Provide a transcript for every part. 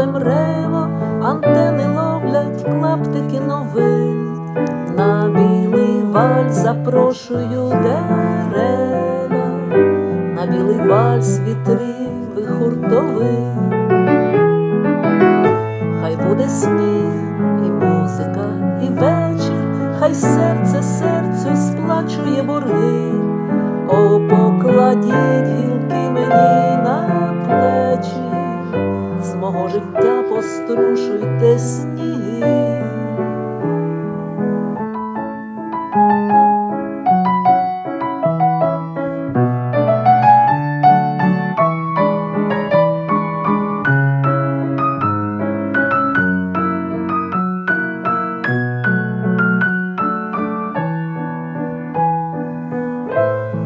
тепле мрево, антени ловлять клаптики новин, на білий валь запрошую дерева, на білий валь вітрів і хуртовий. хай буде сніг і музика, і вечір, хай серце серцю сплачує борги, О, покладіть гілки мені. Життя пострушуйте сніги.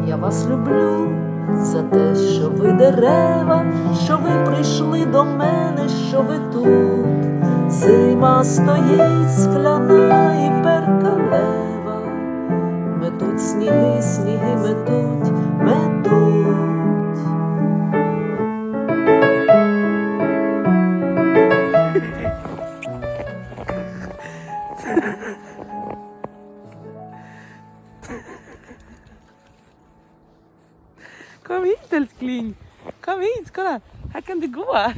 Я вас люблю за те, що ви дерева, що ви прийшли до мене, що ви тут. Зима стоїть скляна і перкалева. Метуть сніги, сніги метуть, метуть. Kom hit älskling. Kom hit, kolla. Här kan du gå.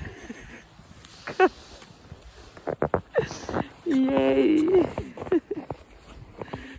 Yay.